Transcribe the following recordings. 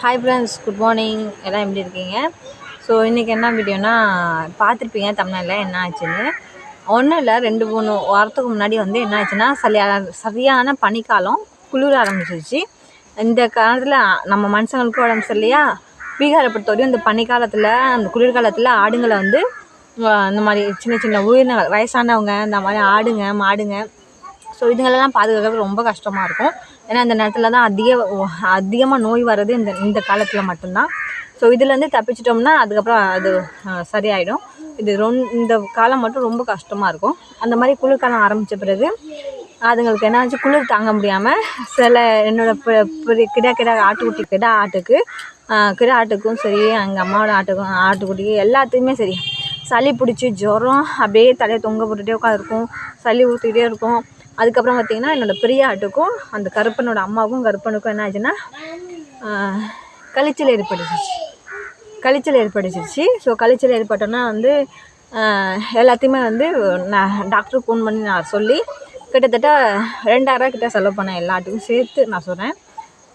Hi friends good morning எல்லாம் எப்படி இருக்கீங்க? ஸோ இன்றைக்கி என்ன வீடியோனா பார்த்துருப்பீங்க தமிழ்நாட்டில் என்ன ஆச்சுன்னு. ஒன்றும் இல்லை ரெண்டு மூணு வாரத்துக்கு முன்னாடி வந்து என்ன ஆச்சுன்னா சரியான சரியான பனிக்காலம் குளிர ஆரம்பிச்சிருச்சு. இந்த காலத்தில் நம்ம மனுஷங்களுக்கு உடம்பு சரியில்லையா? பீகாரை பொறுத்தவரையும் இந்த பனிக்காலத்தில் அந்த குளிர்காலத்தில் ஆடுங்களை வந்து இந்த மாதிரி சின்ன சின்ன உயிரினங்கள் வயசானவங்க இந்த மாதிரி ஆடுங்க மாடுங்க. ஸோ இதுங்களெல்லாம் பாதுகாக்கிறது ரொம்ப கஷ்டமாக இருக்கும். ஏன்னா இந்த நேரத்தில் தான் அதிக அதிகமாக நோய் வர்றது இந்த இந்த காலத்தில் மட்டும்தான். ஸோ இதுலேருந்து தப்பிச்சிட்டோம்னா அதுக்கப்புறம் அது சரியாயிடும். இது ரொம் இந்த காலம் மட்டும் ரொம்ப கஷ்டமாக இருக்கும். அந்த மாதிரி குளிர்காலம் ஆரம்பித்த பிறகு அதுங்களுக்கு என்ன ஆச்சு குளிர் தாங்க முடியாமல் சில என்னோடய பெரிய கிடா கிடா ஆட்டுக்குட்டி கிடா ஆட்டுக்கு கிடா ஆட்டுக்கும் சரி எங்கள் அம்மாவோட ஆட்டுக்கும் ஆட்டுக்குட்டி எல்லாத்துக்குமே சரி. சளி பிடிச்சி ஜுரம் அப்படியே தலையை தொங்க போட்டுகிட்டே உட்காந்துருக்கும். சளி ஊற்றிக்கிட்டே இருக்கும். அதுக்கப்புறம் பார்த்திங்கன்னா என்னோடய பெரிய ஆட்டுக்கும் அந்த கருப்பனோட அம்மாவுக்கும் கருப்பனுக்கும் என்ன ஆச்சுன்னா கழிச்சல் ஏற்பட்டுச்சு கழிச்சல் ஏற்பட்டுச்சு ஸோ கழிச்சல் ஏற்பட்டோன்னா வந்து எல்லாத்தையுமே வந்து நான் டாக்டருக்கு ஃபோன் பண்ணி நான் சொல்லி கிட்டத்தட்ட ரெண்டாயிரம் கிட்ட செலவு பண்ணேன் எல்லாத்துக்கும் சேர்த்து நான் சொல்கிறேன்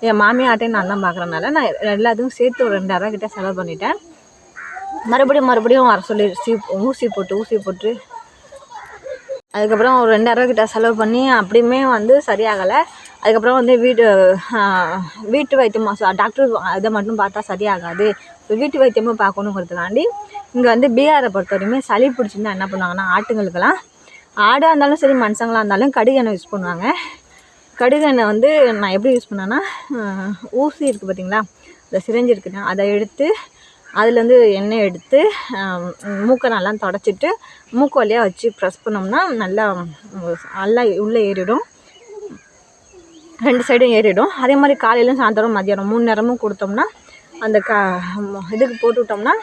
என் மாமியாட்டையும் நான் தான் பார்க்குறனால நான் எல்லாத்துக்கும் சேர்த்து ஒரு ரெண்டாயிரம் கிட்ட செலவு பண்ணிட்டேன். மறுபடியும் மறுபடியும் வர சொல்லி சி ஊசி போட்டு ஊசி போட்டு அதுக்கப்புறம் ஒரு ரெண்டாயிரம் கிட்ட செலவு பண்ணி அப்படியுமே வந்து சரியாகலை. அதுக்கப்புறம் வந்து வீடு வீட்டு வைத்தியமாக டாக்டர் இதை மட்டும் பார்த்தா சரியாகாது. வீட்டு வைத்தியமும் பார்க்கணுங்கிறதுக்காண்டி இங்கே வந்து பீகாரை பொறுத்த வரையுமே சளி பிடிச்சிருந்தா என்ன பண்ணுவாங்கன்னா ஆட்டுங்களுக்கெல்லாம் ஆடாக இருந்தாலும் சரி மனுஷங்களாக இருந்தாலும் கடுகு எண்ணெய் யூஸ் பண்ணுவாங்க. கடுகு எண்ணெய் வந்து நான் எப்படி யூஸ் பண்ணேன்னா ஊசி இருக்குது பார்த்தீங்களா இந்த சிரஞ்சு இருக்குன்னா அதை எடுத்து அதுலேருந்து எண்ணெய் எடுத்து மூக்கை நல்லா தொடச்சிட்டு மூக்கு வழியாக வச்சு ப்ரெஸ் பண்ணோம்னா நல்லா நல்லா உள்ளே ஏறிடும். ரெண்டு சைடும் ஏறிடும். அதே மாதிரி காலையிலும் சாயந்தரம் மதியானம் மூணு நேரமும் கொடுத்தோம்னா அந்த க இதுக்கு போட்டு விட்டோம்னா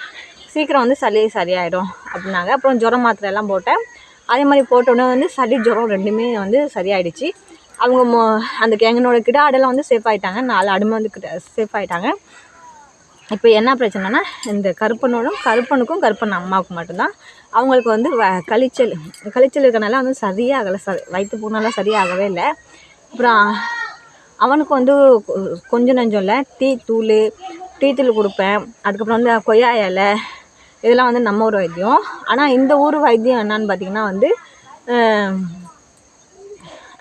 சீக்கிரம் வந்து சளி சரியாயிடும் அப்படின்னாங்க. அப்புறம் ஜுரம் மாத்திரை எல்லாம் போட்டேன். அதே மாதிரி போட்டோன்னே வந்து சளி ஜுரம் ரெண்டுமே வந்து சரியாயிடுச்சு. அவங்க மொ அந்த எங்களோட கிட்ட ஆடெல்லாம் வந்து சேஃப் ஆகிட்டாங்க நாலு அடுமை வந்து கிட்ட சேஃப் ஆகிட்டாங்க இப்போ என்ன பிரச்சனைனா இந்த கருப்பனோடும் கருப்பனுக்கும் கருப்பன் அம்மாவுக்கும் மட்டும்தான். அவங்களுக்கு வந்து வ கழிச்சல் கழிச்சல் இருக்கனால வந்து சரியாகலை ச வயிற்று புண்ணெல்லாம் சரியாகவே இல்லை. அப்புறம் அவனுக்கு வந்து கொஞ்சம் நஞ்சம் இல்லை டீ தூள் டீ தூள் கொடுப்பேன். அதுக்கப்புறம் வந்து கொய்யா இலை இதெல்லாம் வந்து நம்ம ஊர் வைத்தியம். ஆனால் இந்த ஊர் வைத்தியம் என்னன்னு பார்த்தீங்கன்னா வந்து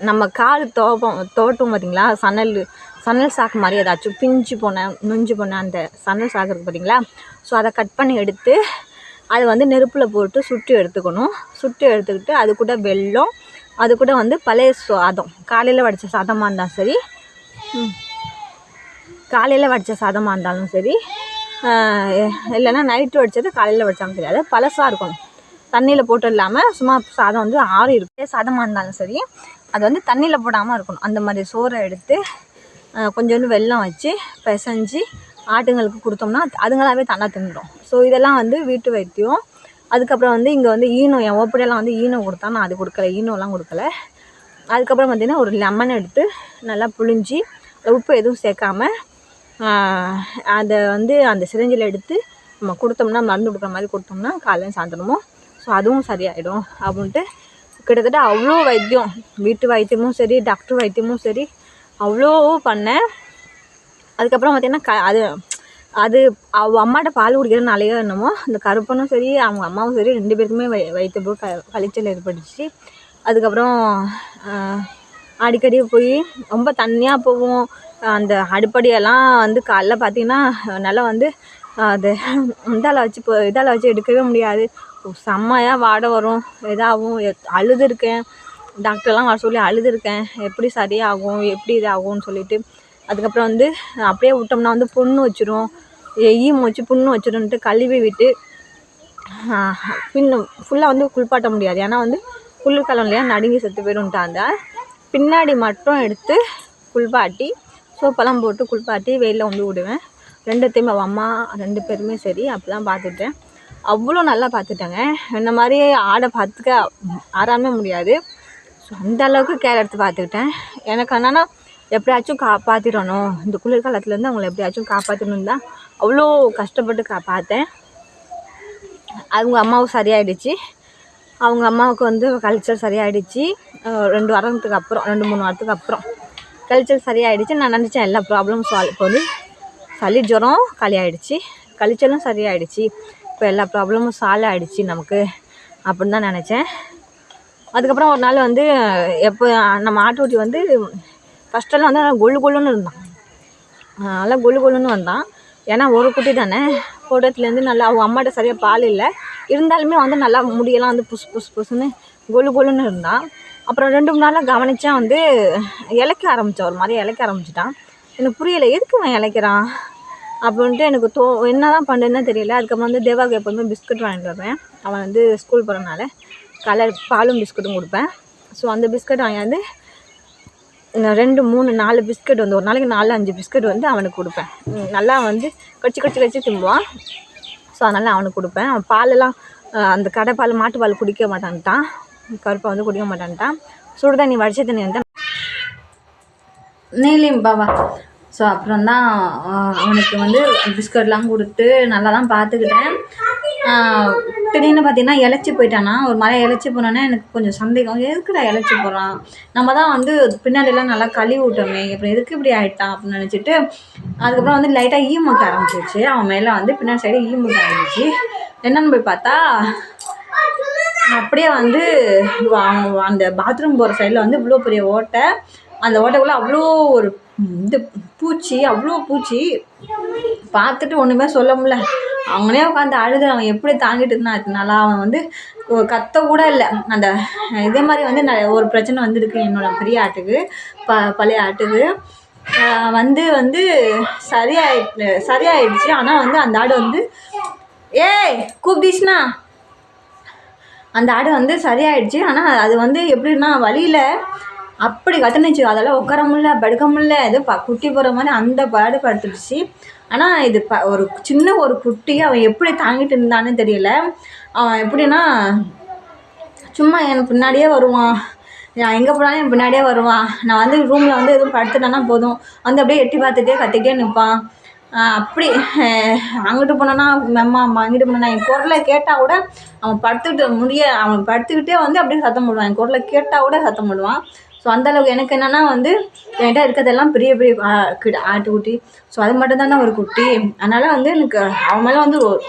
நம்ம கால் தோப்பம் தோட்டம் பார்த்தீங்களா? சணல் சணல் சாக்கு மாதிரி ஏதாச்சும் பிஞ்சு போன நுஞ்சு போன அந்த சணல் சாக்கு இருக்குது பார்த்தீங்களா ஸோ அதை கட் பண்ணி எடுத்து அதை வந்து நெருப்பில் போட்டு சுட்டு எடுத்துக்கணும். சுட்டு எடுத்துக்கிட்டு அது கூட வெல்லம் அது கூட வந்து பழைய சாதம். காலையில் வடித்த சாதமாக இருந்தாலும் சரி காலையில் வடித்த சாதமாக இருந்தாலும் சரி இல்லைன்னா நைட்டு வடித்தது காலையில் வடித்தாலும் சரி. அது பழசாக இருக்கணும் தண்ணியில் போட்டு இல்லாமல் சும்மா சாதம் வந்து ஆறு இருக்கு சாதமாக இருந்தாலும் சரி அது வந்து தண்ணியில் போடாமல் இருக்கணும். அந்த மாதிரி சோறை எடுத்து கொஞ்சோண்டு வெல்லம் வச்சு பிசைஞ்சு ஆட்டுங்களுக்கு கொடுத்தோம்னா அதுங்களாவே தண்ணா தின்னுடும். ஸோ இதெல்லாம் வந்து வீட்டு வைத்தியம். அதுக்கப்புறம் வந்து இங்கே வந்து ஈனோ என் ஓப்படியெல்லாம் வந்து ஈனோ கொடுத்தா நான் அது கொடுக்கல ஈனோலாம் கொடுக்கல. அதுக்கப்புறம் பார்த்திங்கன்னா ஒரு லெமன் எடுத்து நல்லா புழிஞ்சி உப்பு எதுவும் சேர்க்காம அதை வந்து அந்த சிரிஞ்சில் எடுத்து நம்ம கொடுத்தோம்னா மருந்து கொடுக்குற மாதிரி கொடுத்தோம்னா காலையில் சாயந்தரமும் ஸோ அதுவும் சரியாயிடும் அப்படின்ட்டு கிட்டத்தட்ட அவ்வளோ வைத்தியம். வீட்டு வைத்தியமும் சரி டாக்டர் வைத்தியமும் சரி அவ்வளோ பண்ணேன். அதுக்கப்புறம் பார்த்திங்கன்னா க அது அது அவ அம்மாட்ட பால் குடிக்கிறனாலேயோ என்னமோ அந்த கருப்பனும் சரி அவங்க அம்மாவும் சரி ரெண்டு பேருக்குமே வை வயிற்று க கழிச்சல் ஏற்பட்டுச்சு. அதுக்கப்புறம் அடிக்கடி போய் ரொம்ப தண்ணியாக போகும் அந்த அடுப்படியெல்லாம் வந்து காலைல பார்த்தீங்கன்னா நல்லா வந்து அது இதால் வச்சு இப்போ இதால் வச்சு எடுக்கவே முடியாது. செம்மையாக வாடை வரும். இதாகும் எத்- அழுதுருக்கேன். டாக்டர்லாம் வர சொல்லி அழுதுருக்கேன். எப்படி சரியாகும் எப்படி இதாகும்னு சொல்லிட்டு. அதுக்கப்புறம் வந்து அப்படியே விட்டோம்னா வந்து புண்ணு வச்சிரும். ஈம் வச்சு புண்ணு வச்சிரும்ன்ட்டு கழுவி விட்டு பின்னும் ஃபுல்லாக வந்து குளிப்பாட்ட முடியாது. ஏன்னா வந்து குளிர்காலம் இல்லையா நடுங்கி செத்து போயிடும்ட்டாங்க பின்னாடி மட்டும் எடுத்து குளிப்பாட்டி சோப்பெல்லாம் போட்டு குளிப்பாட்டி வெயிலில் வந்து விடுவேன். ரெண்டுத்தையுமே அவள் அம்மா ரெண்டு பேருமே சரி அப்படிலாம் பார்த்துட்டேன். அவ்வளோ நல்லா பார்த்துட்டாங்க. இந்த மாதிரி ஆடை பார்த்துக்க ஆறாமே முடியாது. ஸோ அந்த அளவுக்கு கேர் எடுத்து பார்த்துக்கிட்டேன். எனக்கு என்னென்னா எப்படியாச்சும் காப்பாற்றிடணும் இந்த குளிர்காலத்துலேருந்து அவங்கள எப்படியாச்சும் காப்பாற்றணும் தான் அவ்வளோ கஷ்டப்பட்டு கா பார்த்தேன். அவங்க அம்மாவும் சரியாயிடுச்சு. அவங்க அம்மாவுக்கு வந்து கல்ச்சர் சரியாயிடுச்சு. ரெண்டு வாரத்துக்கு அப்புறம் ரெண்டு மூணு வாரத்துக்கு அப்புறம் கல்ச்சர் சரியாயிடுச்சு. நான் நினச்சேன் எல்லா ப்ராப்ளமும் சால்வ் இப்போ வந்து சளி ஜுரம் காலியாகிடுச்சு கல்ச்சரும் சரியாயிடுச்சு. இப்போ எல்லா ப்ராப்ளமும் சால்வ் ஆகிடுச்சு நமக்கு. அப்படின்னு தான் நினச்சேன். அதுக்கப்புறம் ஒரு நாள் வந்து எப்போ நம்ம ஆட்டுக்குட்டி வந்து ஃபஸ்ட்டெல்லாம் வந்து நல்லா கொழு கொழுன்னு இருந்தான். நல்லா கொழு கொழுன்னு வந்தான். ஏன்னா ஒரு குட்டி தானே. போட்டத்துலேருந்து நல்லா அவங்க அம்மாட்ட சரியாக பால் இல்லை. இருந்தாலுமே வந்து நல்லா முடியெல்லாம் வந்து புஸ் புஸ் புஸ்ன்னு கொழு கொழுன்னு இருந்தான். அப்புறம் ரெண்டு மூணு நாளாக கவனித்தா வந்து இளைக்க ஆரம்பித்தான் ஒரு மாதிரி இளைக்க ஆரம்பிச்சிட்டான். எனக்கு புரியலை எதுக்கு அவன் இளைக்கிறான் அப்படின்ட்டு எனக்கு தோ என்ன தான் பண்ணுறதுன்னு தெரியல. அதுக்கப்புறம் வந்து தேவாவுக்கு எப்போதுமே பிஸ்கட் வாங்கிட்டு வருவேன். அவன் வந்து ஸ்கூல் போகிறனால கலர் பாலும் பிஸ்கட்டும் கொடுப்பேன். ஸோ அந்த பிஸ்கட் வாங்கியாந்து ரெண்டு மூணு நாலு பிஸ்கட் வந்து ஒரு நாளைக்கு நாலு அஞ்சு பிஸ்கட் வந்து அவனுக்கு கொடுப்பேன். நல்லா வந்து கடிச்சு கடிச்சு கடிச்சு திம்புவான். ஸோ அதனால் அவனுக்கு கொடுப்பேன். அவன் பாலெல்லாம் அந்த கடை பால் மாட்டு பால் குடிக்க மாட்டான்ட்டான். கருப்பை வந்து குடிக்க மாட்டான்ட்டான். சுடு தண்ணி வடிச்ச தண்ணி வந்து நீலிம் பாபா. ஸோ அப்புறம் தான் அவனுக்கு வந்து பிஸ்கட்லாம் கொடுத்து நல்லா தான் பார்த்துக்கிட்டேன். திடீர்னு பார்த்தீங்கன்னா இலச்சி போயிட்டானா ஒரு மழை இளைச்சி போனோன்னே எனக்கு கொஞ்சம் சந்தேகம். எதுக்குடா இளைச்சி போகிறான் நம்ம தான் வந்து பின்னாடிலாம் நல்லா கழுவி விட்டோமே இப்போ எதுக்கு இப்படி ஆகிட்டான் அப்படின்னு நினச்சிட்டு அதுக்கப்புறம் வந்து லைட்டாக ஈமுக்க ஆரம்பிச்சிருச்சு. அவன் மேலே வந்து பின்னாடி சைடு ஈமுக்க ஆரம்பிச்சு என்னன்னு போய் பார்த்தா அப்படியே வந்து அவன் அந்த பாத்ரூம் போகிற சைடில் வந்து இவ்வளோ பெரிய ஓட்டை அந்த ஓட்டைக்குள்ளே அவ்வளோ ஒரு இது பூச்சி அவ்வளோ பூச்சி. பார்த்துட்டு ஒன்றுமே சொல்ல முடியல. அவனே உட்காந்து அழுது அவன் எப்படி தாங்கிட்டு இருந்தான் அதனால அவன் வந்து கத்த கூட இல்லை. அந்த இதே மாதிரி வந்து நான் ஒரு பிரச்சனை வந்திருக்கு என்னோட பெரிய ஆட்டுக்கு. ப பழைய ஆட்டுக்கு. வந்து வந்து சரியாயிட்டு சரியாயிடுச்சு. ஆனால் வந்து அந்த ஆடு வந்து ஏய் கூப்பிடிச்சுனா அந்த ஆடு வந்து சரியாயிடுச்சு. ஆனால் அது வந்து எப்படின்னா வழியில் அப்படி கத்துனுச்சு. அதெல்லாம் உட்கார முடியல படுக்க முடியல. ஏதோ ப குட்டி போகிற மாதிரி அந்த பாடு படுத்துடுச்சு. ஆனால் இது ப ஒரு சின்ன ஒரு குட்டி அவன் எப்படி தாங்கிட்டு இருந்தான்னு தெரியல. அவன் எப்படின்னா சும்மா என் பின்னாடியே வருவான். நான் எங்கே போனாலும் என் பின்னாடியே வருவான். நான் வந்து ரூமில் வந்து எதுவும் படுத்துட்டேன்னா போதும். வந்து அப்படியே எட்டி பார்த்துட்டே கத்திட்டே நிற்பான் அப்படி அங்கிட்டு போனோன்னா மெம்மா அம்மா அங்கிட்டு போனோன்னா என் குரலை கேட்டால் கூட அவன் படுத்துக்கிட்டு முடிய அவன் படுத்துக்கிட்டே வந்து அப்படியே சத்தம் போடுவான். என் குரலை கேட்டால் கூட சத்தம் போடுவான். ஸோ அந்தளவுக்கு எனக்கு என்னென்னா வந்து என்கிட்ட இருக்கிறதெல்லாம் பெரிய பெரிய ஆ, கிட ஆட்டுக்குட்டி ஸோ அது மட்டும் தானே ஒரு குட்டி. அதனால் வந்து எனக்கு அவன் மேலே வந்து ஒரு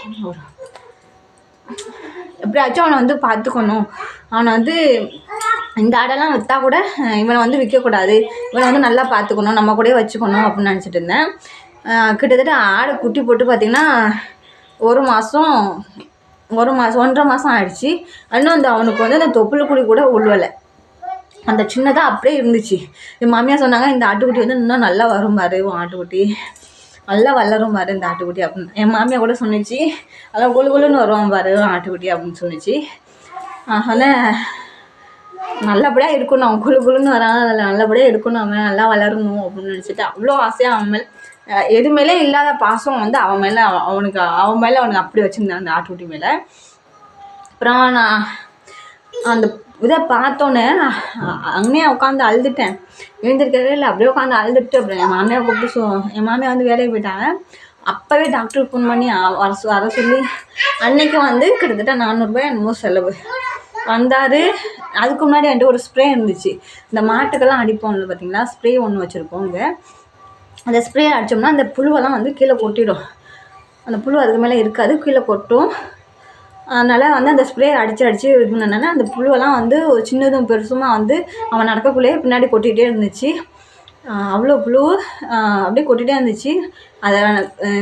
எப்படியாச்சும் அவனை வந்து பார்த்துக்கணும். அவனை வந்து இந்த ஆடெல்லாம் விற்றா கூட இவனை வந்து விற்கக்கூடாது இவனை வந்து நல்லா பார்த்துக்கணும் நம்ம கூடயே வச்சுக்கணும் அப்படின்னு நினச்சிட்டு இருந்தேன். கிட்டத்தட்ட ஆடு குட்டி போட்டு பார்த்திங்கன்னா ஒரு மாதம் ஒரு மாதம் ஒன்றரை மாதம் ஆயிடுச்சு. இன்னும் அந்த அவனுக்கு வந்து அந்த தொப்புள் குடி கூட உள்வலை அந்த சின்னதாக அப்படியே இருந்துச்சு. என் மாமியார் சொன்னாங்க இந்த ஆட்டுக்குட்டி வந்து இன்னும் நல்லா வரும் பாரு உன் ஆட்டுக்குட்டி. நல்லா வளரும் பாரு இந்த ஆட்டுக்குட்டி அப்படின்னு. என் மாமியார் கூட சொன்னிச்சு அதான் கொழு கொழுன்னு வருவான் பாரு ஆட்டுக்குட்டி அப்படின்னு சொன்னிச்சு. அதனால் நல்லபடியாக இருக்கணும் அவன் குளு குளுன்னு வரான் அதில் நல்லபடியாக இருக்கணும் அவன் நல்லா வளரணும் அப்படின்னு நினச்சிட்டு அவ்வளோ ஆசையாக அவன் மேலே எது மேலே இல்லாத பாசம் வந்து அவன் மேலே அவனுக்கு அவன் மேலே அவனுக்கு அப்படி வச்சுருந்தான் அந்த ஆட்டுக்குட்டி மேலே. அப்புறம் நான் அந்த இதை பார்த்தோன்னே அங்கேயே உட்காந்து அழுதுட்டேன். எழுந்திருக்கவே இல்லை. அப்படியே உட்காந்து அழுதுட்டு அப்புறம் என் மாமியார் கூப்பிட்டு சொ என் மாமியார் வந்து வேலைக்கு போயிட்டாங்க. அப்போவே டாக்டருக்கு ஃபோன் பண்ணி வர சொ- வர சொல்லி அன்னைக்கு வந்து கிட்டத்தட்ட நானூறுரூபா என்னமோ செலவு. வந்தார். அதுக்கு முன்னாடி என்கிட்ட ஒரு ஸ்ப்ரே இருந்துச்சு. இந்த மாட்டுக்கெல்லாம் அடிப்போம்ல பார்த்தீங்களா? ஸ்ப்ரே ஒன்று வச்சுருப்போம் இங்கே. அந்த ஸ்ப்ரே அடித்தோம்னா அந்த புழுவெல்லாம் வந்து கீழே கொட்டிடும். அந்த புழு அதுக்கு மேலே இருக்காது. கீழே கொட்டும். அதனால் வந்து அந்த ஸ்ப்ரே அடித்து அடித்து இது பண்ணனால அந்த புழுவெல்லாம் வந்து ஒரு சின்னதும் பெருசுமாக வந்து அவன் நடக்கக்குள்ளேயே பின்னாடி கொட்டிகிட்டே இருந்துச்சு. அவ்வளோ புழு அப்படியே கொட்டிகிட்டே இருந்துச்சு. அதை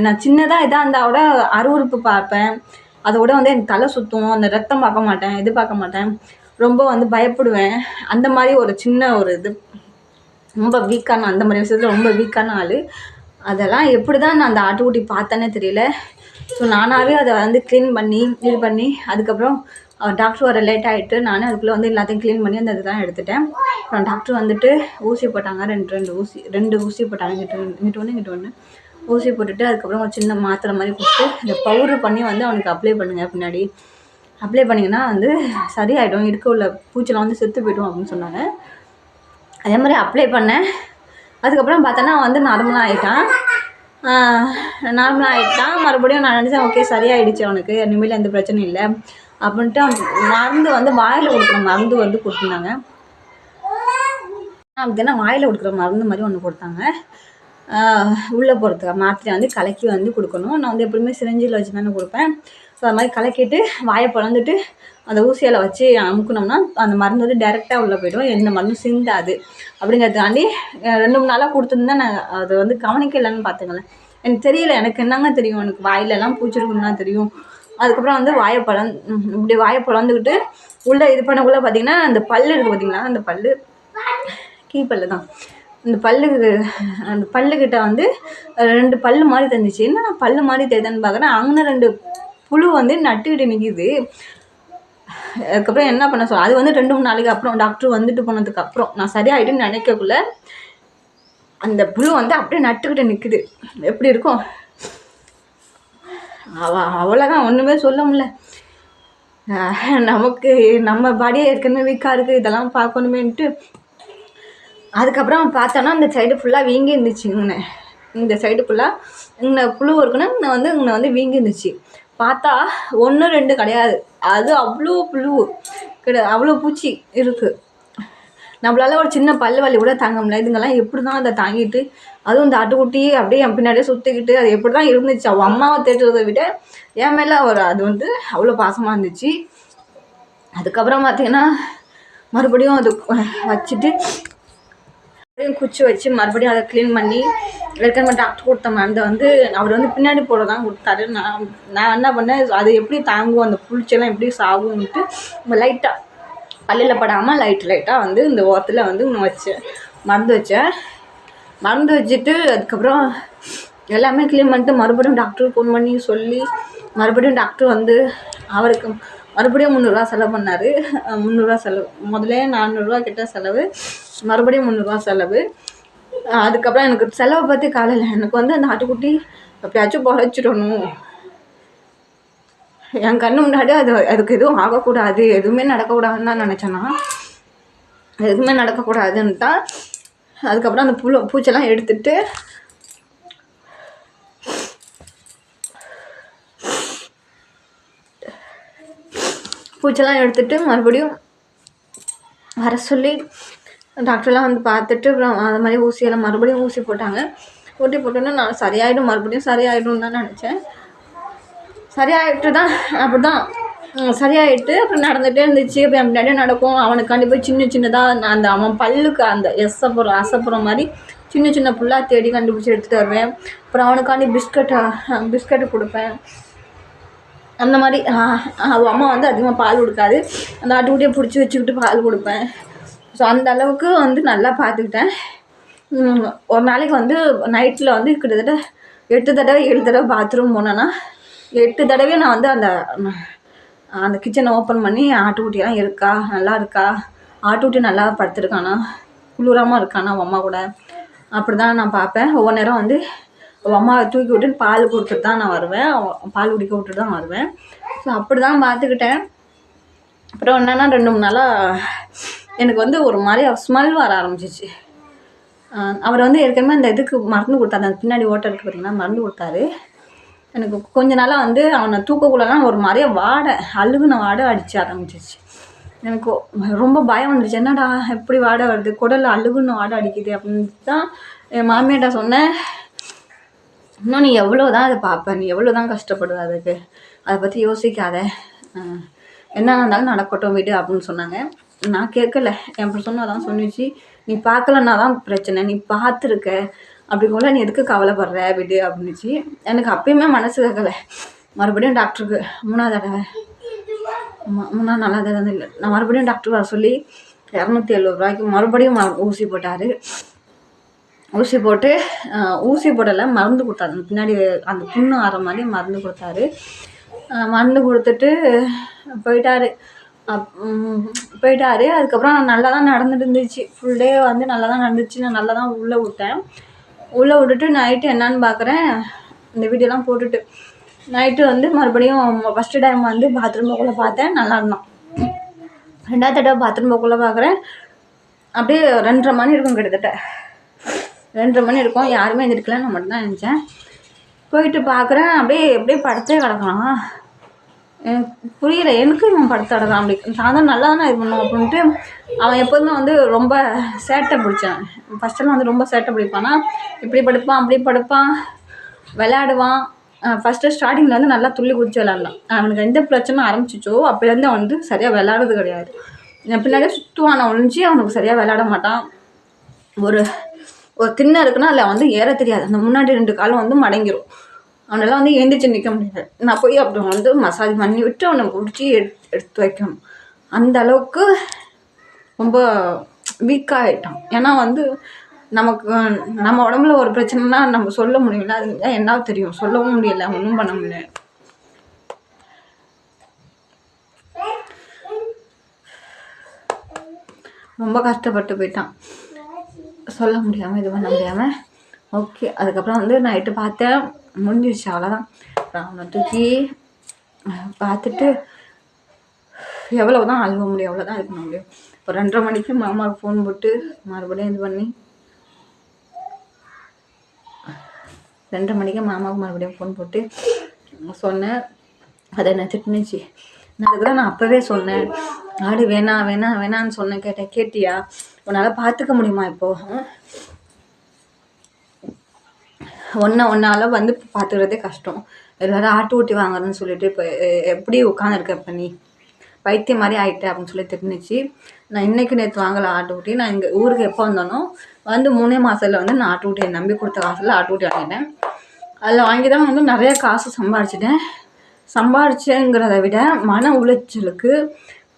நான் சின்னதாக இதாக இருந்தால் கூட அருவருப்பு பார்ப்பேன். அதோட வந்து எனக்கு தலை சுற்றும் அந்த ரத்தம் பார்க்க மாட்டேன் இது பார்க்க மாட்டேன். ரொம்ப வந்து பயப்படுவேன். அந்த மாதிரி ஒரு சின்ன ஒரு இது. ரொம்ப வீக்கான அந்த மாதிரி விஷயத்தில் ரொம்ப வீக்கான ஆள். அதெல்லாம் எப்படி தான் நான் அந்த ஆட்டுக்குட்டி பார்த்தேனே தெரியல. ஸோ நானாகவே அதை வந்து க்ளீன் பண்ணி இது பண்ணி அதுக்கப்புறம் டாக்டர் வர லேட் ஆகிட்டு நானே அதுக்குள்ளே வந்து எல்லாத்தையும் க்ளீன் பண்ணி அந்த இதெல்லாம் எடுத்துட்டேன். அப்புறம் டாக்டர் வந்துட்டு ஊசி போட்டாங்க. ரெண்டு ரெண்டு ஊசி ரெண்டு ஊசி போட்டாங்க. இங்கிட்ட ஒன்று இங்கிட்ட ஒன்று இங்கிட்ட ஒன்று ஊசி போட்டுட்டு அதுக்கப்புறம் ஒரு சின்ன மாத்திரை மாதிரி கொடுத்து இந்த பவுடர் பண்ணி வந்து அவனுக்கு அப்ளை பண்ணுங்கள் பின்னாடி. அப்ளை பண்ணிங்கன்னா வந்து சரியாயிடும். இருக்க உள்ள பூச்செல்லாம் வந்து செத்து போய்டும் அப்படின்னு சொன்னாங்க. அதே மாதிரி அப்ளை பண்ணேன். அதுக்கப்புறம் பார்த்தோன்னா வந்து நார்மலாக ஆகிட்டான் நார்மலாக ஆகிட்டான் மறுபடியும் நான் நினச்சேன் ஓகே சரியாயிடுச்சு அவனுக்கு. இனிமேல் எந்த பிரச்சனையும் இல்லை. அப்படின்ட்டு மருந்து வந்து வாயில் கொடுக்குற மருந்து வந்து கொடுத்துருந்தாங்க. அப்படின்னா வாயில் கொடுக்குற மருந்து மாதிரி ஒன்று கொடுத்தாங்க. உள்ளே போகிறதுக்கு மாத்திரை வந்து கலக்கி வந்து கொடுக்கணும். நான் வந்து எப்பவுமே சிரிஞ்சில் வச்சு தானே கொடுப்பேன். ஸோ அது மாதிரி கலக்கிட்டு வாயை பிளந்துட்டு அந்த ஊசியால் வச்சு அமுக்கினோம்னா அந்த மருந்து வந்து டைரெக்டாக உள்ளே போய்டும். எந்த மருந்தும் சிந்தாது. அப்படிங்கிறதுக்காண்டி ரெண்டு மூணு நாளாக கொடுத்துருந்தேன் நான் அதை வந்து கவனிக்கலைன்னு பார்த்துங்களேன். எனக்கு தெரியல. எனக்கு என்னங்க தெரியும்? எனக்கு வாயிலெல்லாம் பூச்சிருக்குன்னு தெரியும். அதுக்கப்புறம் வந்து வாயை பழம் இப்படி வாயை பழந்துக்கிட்டு உள்ளே இது பண்ணக்குள்ளே பார்த்தீங்கன்னா அந்த பல்லு இருக்குது பார்த்தீங்களா? அந்த பல்லு. கீ பல்லு தான். இந்த பல்லுக்கு அந்த பல்லுக்கிட்ட வந்து ரெண்டு பல்லு மாதிரி தெரிஞ்சிச்சு. என்ன நான் பல்லு மாதிரி தெரியுதுன்னு பார்க்குறேன். அங்கே ரெண்டு புழு வந்து நட்டுக்கிட்டு நிற்கிது அதுக்கப்புறம் என்ன பண்ண சொல்ல அது வந்து ரெண்டு மூணு நாளைக்கு அப்புறம் டாக்டர் வந்துட்டு போனதுக்கு அப்புறம் நான் சரியாயிட்டுன்னு நினைக்கக்குள்ள அந்த புழு வந்து அப்படியே நட்டுக்கிட்டு நிற்குது எப்படி இருக்கும்? அவ அவ்வளோதான் ஒன்றுமே சொல்ல முடியல. நமக்கு நம்ம பாடியே ஏற்கனவே வீக்காக இருக்குது இதெல்லாம் பார்க்கணுமேன்ட்டு அதுக்கப்புறம் பார்த்தோன்னா இந்த சைடு ஃபுல்லாக வீங்கி இருந்துச்சு இங்கே இந்த சைடு ஃபுல்லாக இங்கே புழு இருக்குன்னா இங்கே வந்து இங்கே வந்து வீங்கி இருந்துச்சு பார்த்தா ஒன்று ரெண்டு கிடையாது. அது அவ்வளோ புழு. கிடையாது அவ்வளோ பூச்சி இருக்குது நம்மளால ஒரு சின்ன பல்லு வலி கூட தாங்க முடியல. இதுங்கெல்லாம் எப்படி தான் அதை தாங்கிட்டு அதுவும் இந்த ஆட்டுக்குட்டியே அப்படியே என் பின்னாடியே சுற்றிக்கிட்டு அது எப்படி தான் இருந்துச்சு? அவள் அம்மாவை தேடுறதை விட என் மேலே ஒரு அது வந்து அவ்வளோ பாசமாக இருந்துச்சு. அதுக்கப்புறம் பார்த்தீங்கன்னா மறுபடியும் அது வச்சுட்டு குச்சி வச்சு மறுபடியும் அதை க்ளீன் பண்ணி ஏற்கனவே டாக்டர் கொடுத்த மருந்தை வந்து அவர் வந்து பின்னாடி போட தான் கொடுத்தாரு. நான் நான் என்ன பண்ணேன் அது எப்படி தாங்கும் அந்த புளிச்செல்லாம் எப்படி சாகும்ட்டு லைட்டாக பல்லில் படாமல் லைட் லைட்டாக வந்து இந்த ஓரத்தில் வந்து இன்னும் வச்சேன் மருந்து வச்சேன். மருந்து வச்சுட்டு அதுக்கப்புறம் எல்லாமே க்ளீன் பண்ணிட்டு மறுபடியும் டாக்டருக்கு ஃபோன் பண்ணி சொல்லி மறுபடியும் டாக்டர் வந்து அவருக்கு மறுபடியும் முந்நூறுரூவா செலவு பண்ணார். முந்நூறுரூவா செலவு முதலே நானூறுரூவா கிட்ட செலவு. மறுபடியும் முந்நூறுரூவா செலவு. அதுக்கப்புறம் எனக்கு செலவை பற்றி காலையில் எனக்கு வந்து அந்த ஆட்டுக்குட்டி எப்படியாச்சும் பொழைச்சிடணும். என் கண்ணு முன்னாடி அது அதுக்கு எதுவும் ஆகக்கூடாது. எதுவுமே நடக்கக்கூடாதுன்னு தான் நினச்சேன்னா எதுவுமே நடக்கக்கூடாதுன்னு தான் அதுக்கப்புறம் அந்த புழு பூச்செல்லாம் எடுத்துட்டு பூச்செல்லாம் எடுத்துட்டு மறுபடியும் வர சொல்லி டாக்டர்லாம் வந்து பார்த்துட்டு அப்புறம் அது மாதிரி ஊசியெல்லாம் மறுபடியும் ஊசி போட்டாங்க. ஊசி போட்டோன்னே நான் சரியாயிடும் மறுபடியும் சரியாயிடும் தான் நினச்சேன். சரியாயிட்டு தான் அப்படி தான் சரியாயிட்டு அப்புறம் நடந்துகிட்டே இருந்துச்சு. அப்புறம் என் முன்னாடியே நடக்கும். அவனுக்காண்டி போய் சின்ன சின்னதாக அந்த அவன் பல்லுக்கு அந்த எசப்புறம் அசப்புறம் மாதிரி சின்ன சின்ன புல்லாக தேடி கண்டுபிடிச்சி எடுத்துகிட்டு வருவேன். அப்புறம் அவனுக்காண்டி பிஸ்கட்டை பிஸ்கட்டு கொடுப்பேன். அந்த மாதிரி அவள் அம்மா வந்து அதிகமாக பால் கொடுக்காது. அந்த ஆட்டுக்குட்டியை பிடிச்சி வச்சுக்கிட்டு பால் கொடுப்பேன். ஸோ அந்த அளவுக்கு வந்து நல்லா பார்த்துக்கிட்டேன். ஒரு நாளைக்கு வந்து நைட்டில் வந்து கிட்டத்தட்ட எட்டு தடவை ஏழு தடவை பாத்ரூம் போனேன்னா எட்டு தடவையும் நான் வந்து அந்த அந்த கிச்சனை ஓப்பன் பண்ணி ஆட்டுக்குட்டியெல்லாம் இருக்கா நல்லா இருக்கா ஆட்டுக்குட்டி நல்லா படுத்துருக்கானா குளிராமல் இருக்கானா அவன் அம்மா கூட? அப்படி தான் நான் பார்ப்பேன். ஒவ்வொரு நேரம் வந்து அவள் அம்மாவை தூக்கி விட்டுன்னு பால் கொடுத்துட்டு தான் நான் வருவேன். பால் குடிக்க விட்டுட்டு தான் வருவேன். ஸோ அப்படி தான் பார்த்துக்கிட்டேன். அப்புறம் என்னென்னா ரெண்டு மூணு நாளாக எனக்கு வந்து ஒரு மாதிரி ஸ்மெல் வர ஆரம்பிச்சிச்சு. அவர் வந்து ஏற்கனவே அந்த இதுக்கு மறந்து கொடுத்தாரு. அந்த பின்னாடி ஓட்டை பார்த்தீங்கன்னா மருந்து கொடுத்தாரு. எனக்கு கொஞ்ச நாளாக வந்து அவனை தூக்கக்குள்ளலாம் ஒரு மாதிரியே வாடை அழுகுன வாடை அடிச்சு ஆரம்பிச்சிச்சு எனக்கு ரொம்ப பயம் வந்துடுச்சு என்னடா எப்படி வாடை வருது? குடல் அழுகுன வாடை அடிக்குது அப்படின்னு தான் என் மாமியார்ட்ட சொன்னேன். இன்னும் நீ எவ்வளோ தான் அதை பார்ப்ப? நீ எவ்வளோ தான் கஷ்டப்படுவ அதுக்கு? அதை பற்றி யோசிக்காத. என்ன இருந்தாலும் நடக்கட்டும் விடு அப்படின்னு சொன்னாங்க. நான் கேட்கல. என் சொன்னா தான் சொன்னிச்சு. நீ பார்க்கலன்னா தான் பிரச்சனை. நீ பார்த்துருக்க. அப்படி போல நீ எதுக்கு கவலைப்படுற? விடு அப்படின்னுச்சு. எனக்கு அப்பயுமே மனசு கேட்கல. மறுபடியும் டாக்டருக்கு மூணாவது தடவை. ஆமாம் மூணாவது நாலாவது தடவை இல்லை. நான் மறுபடியும் டாக்டர் வர சொல்லி இரநூத்தி எழுபது ரூபாய்க்கு மறுபடியும் ம- ஊசி போட்டார். ஊசி போட்டு ஊசி போடலை மருந்து கொடுத்தாரு. அந்த பின்னாடி அந்த புண்ணு ஆற மாதிரி மருந்து கொடுத்தாரு. மருந்து கொடுத்துட்டு போயிட்டாரு. அப் அதுக்கப்புறம் நான் நல்லா தான் நடந்துட்டு இருந்துச்சு ஃபுல் டே வந்து நல்லா தான் நடந்துச்சு. நான் நல்லா தான் உள்ளே விட்டேன். உள்ளே விட்டுட்டு நைட்டு என்னன்னு பார்க்குறேன் இந்த வீடியோலாம் போட்டுட்டு. நைட்டு வந்து மறுபடியும் ஃபஸ்ட்டு டைம் வந்து பாத்ரூம் போக்குள்ளே பார்த்தேன். நல்லா இருந்தான் ரெண்டாவது தடவை பாத்ரூம் போக்குள்ளே பார்க்குறேன் அப்படியே ரெண்டரை மணி இருக்கும் கிட்டத்தட்ட. ரெண்டரை மணி இருக்கும். யாருமே எந்திரிக்கல நான் மட்டும்தான் நினச்சேன். போயிட்டு பார்க்குறேன் அப்படியே அப்படியே படுத்தே கிடக்கலாம் எனக்கு புரியல எனக்கு இவன் படுத்தாடுறான் அப்படி நான் தான் நல்லா தானே இது பண்ணும் அப்படின்ட்டு அவன் எப்போதுமே வந்து ரொம்ப சேட்டை பிடிச்சான். ஃபஸ்ட்டெல்லாம் வந்து ரொம்ப சேட்டை பிடிப்பானா இப்படி படுப்பான் அப்படி படுப்பான் விளையாடுவான். ஃபஸ்ட்டு ஸ்டார்டிங்கில் வந்து நல்லா துள்ளி குதிச்சு விளாட்லாம் அவனுக்கு எந்த பிரச்சனை ஆரம்பிச்சிச்சோ அப்போலேருந்து அவன் வந்து சரியாக விளாடுறது கிடையாது. என் பின்னாடியே சுற்றுவான ஒழிஞ்சு அவனுக்கு சரியாக விளாட மாட்டான். ஒரு ஒரு திண்ணை இருக்குன்னா அதில் வந்து ஏற தெரியாது. அந்த முன்னாடி ரெண்டு காலம் வந்து மடங்கிரும். அவனெல்லாம் வந்து எழுந்திரிச்சு நிற்க முடியாது. நான் போய் அப்படி வந்து மசாஜ் பண்ணி விட்டு அவனை பிடிச்சி எடுத்து எடுத்து வைக்கணும். அந்த அளவுக்கு ரொம்ப வீக்காக ஆகிட்டான் ஏன்னா வந்து நமக்கு நம்ம உடம்புல ஒரு பிரச்சனைனா நம்ம சொல்ல முடியல அது என்ன தெரியும். சொல்லவும் முடியல. ஒன்றும் பண்ண முடியல. ரொம்ப கஷ்டப்பட்டு போயிட்டான். சொல்ல முடியாமல் இது பண்ண முடியாமல் ஓகே அதுக்கப்புறம் வந்து நைட்டு பார்த்தேன். முடிஞ்சிருச்சு அவ்வளோதான் அப்புறம் தூக்கி பார்த்துட்டு எவ்வளோ தான் அழுவ முடியும் எவ்வளோ தான் இருக்கணும் முடியும். ஒரு ரெண்டரை மணிக்கு மாமாவுக்கு ஃபோன் போட்டு மறுபடியும் இது பண்ணி ரெண்டரை மணிக்கு மாமாவுக்கு மறுபடியும் ஃபோன் போட்டு சொன்னேன். அதை என்ன திட்டுனுச்சு. நான் அதுக்கு தான் நான் அப்போவே சொன்னேன். ஆடு வேணாம் வேணாம் வேணான்னு சொன்னேன் கேட்டேன் கேட்டியா? உன்னால் பார்த்துக்க முடியுமா இப்போது ஒன்றா ஒன்றால வந்து பார்த்துக்கிறதே கஷ்டம். எல்லோரும் ஆட்டு ஊட்டி வாங்குறேன்னு சொல்லிட்டு இப்போ எப்படி உட்காந்துருக்க இப்போ நீ? பைத்தியம் மாதிரி ஆகிட்டேன் அப்படின்னு சொல்லி தெரிஞ்சிச்சு. நான் இன்றைக்கி நேற்று வாங்கலை ஆட்டு ஊட்டி. நான் இங்கே ஊருக்கு எப்போ வந்தானோ வந்து மூணே மாதத்தில் வந்து நான் ஆட்டு ஊட்டி நம்பி கொடுத்த காசில் ஆட்டு ஊட்டி வாங்கிட்டேன். அதில் வாங்கி தான் வந்து நிறைய காசு சம்பாரிச்சிட்டேன். சம்பாரிச்சேங்கிறத விட மன உளைச்சலுக்கு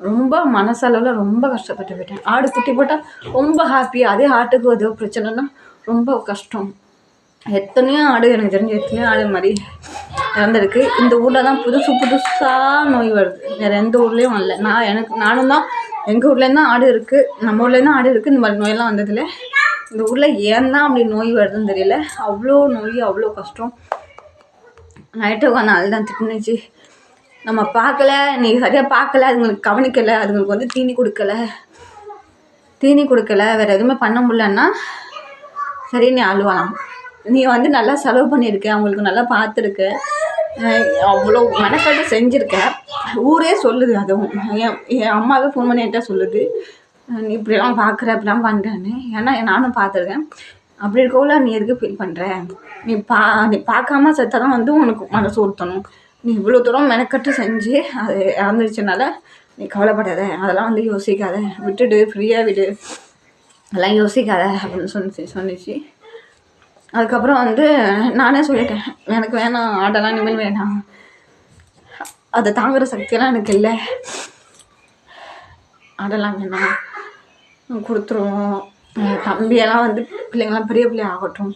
ரொம்ப மனசளவில் ரொம்ப கஷ்டப்பட்டு போயிட்டேன். ஆடு குட்டி போட்டால் ரொம்ப ஹாப்பி அதே ஆட்டுக்கு ஏதோ பிரச்சனைனா ரொம்ப கஷ்டம். எத்தனையோ ஆடு எனக்கு தெரிஞ்சு எத்தனையோ ஆடு மாதிரி இறந்துருக்கு இந்த ஊரில் தான் புதுசு புதுசாக நோய் வருது. வேறு எந்த ஊர்லேயும் வரல. நான் எனக்கு நானும் தான் எங்கள் ஊர்லேருந்து தான் ஆடு இருக்குது நம்ம ஊர்லேருந்து ஆடு இருக்குது இந்த மாதிரி நோயெல்லாம் வந்ததில்லை இந்த ஊரில் ஏன் தான் அப்படி நோய் வருதுன்னு தெரியல. அவ்வளோ நோய் அவ்வளோ கஷ்டம். நைட்டு உட்காந்து தான் திட்டுனுச்சு. நம்ம பார்க்கல. நீ சரியாக பார்க்கல. அதுங்களுக்கு கவனிக்கலை. அதுங்களுக்கு வந்து தீனி கொடுக்கல. தீனி கொடுக்கல. வேறு எதுவுமே பண்ண முடியலன்னா சரி நீ அழுவலாம். நீ வந்து நல்லா செலவு பண்ணியிருக்க அவங்களுக்கு நல்லா பார்த்துருக்க. அவ்வளோ மெனக்கட்டு செஞ்சுருக்க. ஊரே சொல்லுது அதுவும். என் என் அம்மாவே ஃபோன் பண்ணி என்கிட்ட சொல்லுது. நீ இப்படிலாம் பார்க்குற இப்படிலாம் பண்ணுறேன்னு ஏன்னா நானும் பார்த்துருக்கேன். அப்படி இருக்கவுல நீ எதுக்கு ஃபீல் பண்ணுற நீ பா நீ பார்க்காம செத்தான் வந்து உனக்கு மனசு ஊற்றணும் நீ இவ்வளோ தூரம் மெனக்கட்டு செஞ்சு அது இறந்துருச்சுனால நீ கவலைப்படாத. அதெல்லாம் வந்து யோசிக்காத. விட்டுடு ஃப்ரீயாக விடு. அதெல்லாம் யோசிக்காத அப்படின்னு சொன்னிச்சு சொன்னிச்சு. அதுக்கப்புறம் வந்து நானே சொல்லிட்டேன் எனக்கு வேணாம் ஆடெல்லாம் இனிமேல் வேணாம். அதை தாங்குகிற சக்தியெல்லாம் எனக்கு இல்லை. ஆடெல்லாம் வேணாம். கொடுத்துருவோம். தம்பியெல்லாம் வந்து பிள்ளைங்களாம் பெரிய பிள்ளை ஆகட்டும்.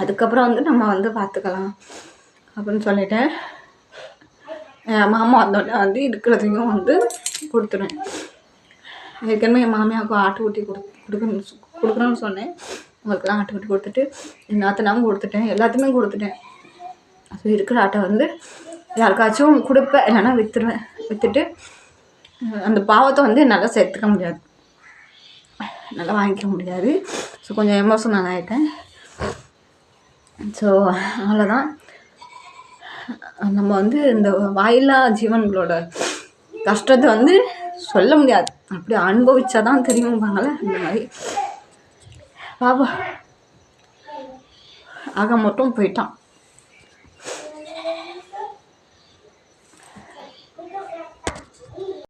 அதுக்கப்புறம் வந்து நம்ம வந்து பார்த்துக்கலாம் அப்படின்னு சொல்லிட்டேன் மாமா வந்தோடனே வந்து இருக்கிறதையும் வந்து கொடுத்துருவேன். ஏற்கனவே என் மாமியாவுக்கு ஆட்டு ஊட்டி கொடு கொடுக்கணும் கொடுக்கணும்னு சொன்னேன். அவங்களுக்குலாம் ஆட்டை விட்டு கொடுத்துட்டு எங்கள் நாத்தனாவும் கொடுத்துட்டேன் எல்லாத்தையுமே கொடுத்துட்டேன். ஸோ இருக்கிற ஆட்டை வந்து யாருக்காச்சும் கொடுப்பேன் இல்லைன்னா விற்றுருவேன் விற்றுட்டு அந்த பாவத்தை வந்து என்னால் சேர்த்துக்க முடியாது. நல்லா வாங்கிக்க முடியாது. ஸோ கொஞ்சம் எமோஷனல் ஆகிட்டேன் ஸோ அவ்வளோதான் நம்ம வந்து இந்த வாயிலா ஜீவன்களோட கஷ்டத்தை வந்து சொல்ல முடியாது. அப்படி அனுபவிச்சா தான் தெரியும்பாங்களே அந்த மாதிரி பாபா ஆக மட்டும் போயிட்டான்.